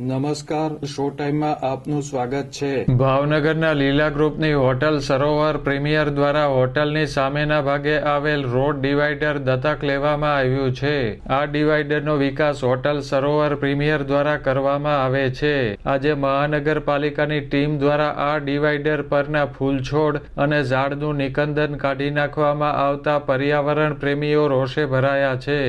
નમસ્કાર, શો ટાઈમમાં આપનું સ્વાગત છે. ભાવનગરના લીલા ગ્રુપની હોટલ સરોવર પ્રીમિયર દ્વારા હોટલની સામેના ભાગે આવેલ રોડ ડિવાઈડર દત્તક લેવામાં આવ્યું છે. આ ડિવાઈડરનો વિકાસ હોટલ સરોવર પ્રીમિયર દ્વારા કરવામાં આવે છે. આજે મહાનગરપાલિકાની ટીમ દ્વારા આ ડિવાઈડર પરના ફૂલછોડ અને ઝાડનું નિકંદન કાઢી નાખવામાં આવતા પર્યાવરણ પ્રેમીઓ રોષે ભરાયા છે.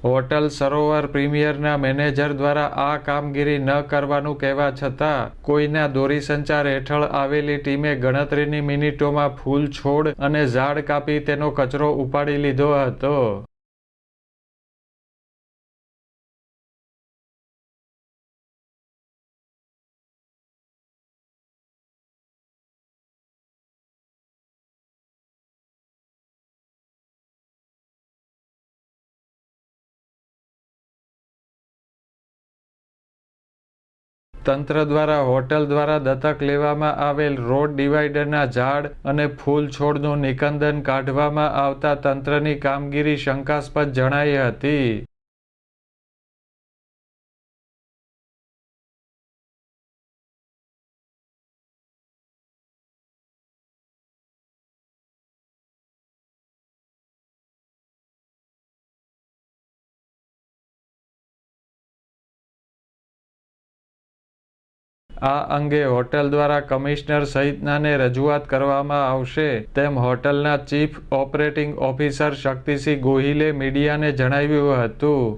હોટલ સરોવર પ્રીમિયરના મેનેજર દ્વારા આ કામગીરી ન કરવાનું કહેવા છતાં કોઈના દોરીસંચાર હેઠળ આવેલી ટીમે ગણતરીની મિનિટોમાં ફૂલ છોડ અને ઝાડ કાપી તેનો કચરો ઉપાડી લીધો હતો. તંત્ર દ્વારા, હોટલ દ્વારા દત્તક લેવામાં આવેલ રોડ ડિવાઈડરના ઝાડ અને ફૂલ છોડનું નિકંદન કાઢવામાં આવતા તંત્રની કામગીરી શંકાસ્પદ જણાઈ હતી. આ અંગે હોટલ દ્વારા કમિશનર સહિતનાને રજૂઆત કરવામાં આવશે. તેમ હોટલના ચીફ ઓપરેટિંગ ઓફિસર શક્તિસિંહ ગોહિલે મીડિયાને જણાવ્યું હતું.